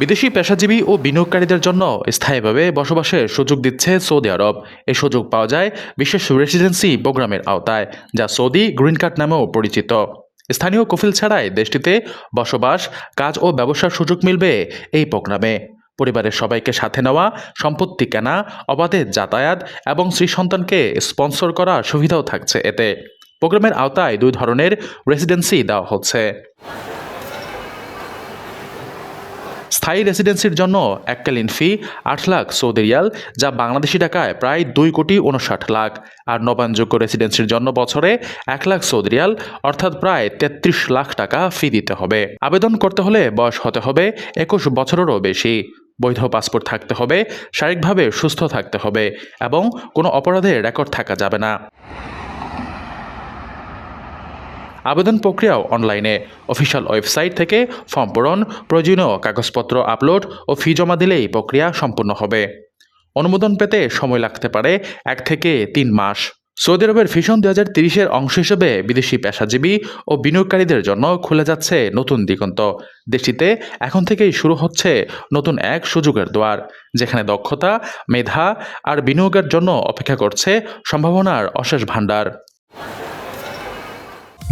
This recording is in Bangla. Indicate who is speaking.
Speaker 1: বিদেশি পেশাজীবী ও বিনিয়োগকারীদের জন্য স্থায়ীভাবে বসবাসের সুযোগ দিচ্ছে সৌদি আরব। এই সুযোগ পাওয়া যায় বিশেষ রেসিডেন্সি প্রোগ্রামের আওতায়, যা সৌদি গ্রিন কার্ড নামেও পরিচিত। স্থানীয় কফিল ছাড়াই দেশটিতে বসবাস, কাজ ও ব্যবসার সুযোগ মিলবে এই প্রোগ্রামে। পরিবারের সবাইকে সাথে নেওয়া, সম্পত্তি কেনা, অবাধে যাতায়াত এবং শ্রী সন্তানকে স্পন্সর করার সুবিধাও থাকছে এতে। প্রোগ্রামের আওতায় দুই ধরনের রেসিডেন্সি দেওয়া হচ্ছে। স্থায়ী রেসিডেন্সির জন্য এককালীন ফি আট লাখ সৌদি রিয়াল, যা বাংলাদেশি টাকায় প্রায় দুই কোটি উনষাট লাখ। আর নবায়নযোগ্য রেসিডেন্সির জন্য বছরে এক লাখ সৌদি রিয়াল, অর্থাৎ প্রায় তেত্রিশ লাখ টাকা ফি দিতে হবে। আবেদন করতে হলে বয়স হতে হবে একুশ বছরেরও বেশি। বৈধ পাসপোর্ট থাকতে হবে, শারীরিকভাবে সুস্থ থাকতে হবে এবং কোনো অপরাধের রেকর্ড থাকা যাবে না। আবেদন প্রক্রিয়াও অনলাইনে। অফিসিয়াল ওয়েবসাইট থেকে ফর্ম পূরণ, প্রয়োজনীয় কাগজপত্র আপলোড ও ফি জমা দিলেই প্রক্রিয়া সম্পূর্ণ হবে। অনুমোদন পেতে সময় লাগতে পারে এক থেকে তিন মাস। সৌদি আরবের ভিশন দু হাজার তিরিশের অংশ হিসেবে বিদেশি পেশাজীবী ও বিনিয়োগকারীদের জন্য খুলে যাচ্ছে নতুন দিগন্ত। দেশটিতে এখন থেকেই শুরু হচ্ছে নতুন এক সুযোগের দ্বার যেখানে দক্ষতা, মেধা আর বিনিয়োগের জন্য অপেক্ষা করছে সম্ভাবনার অশেষ ভাণ্ডার।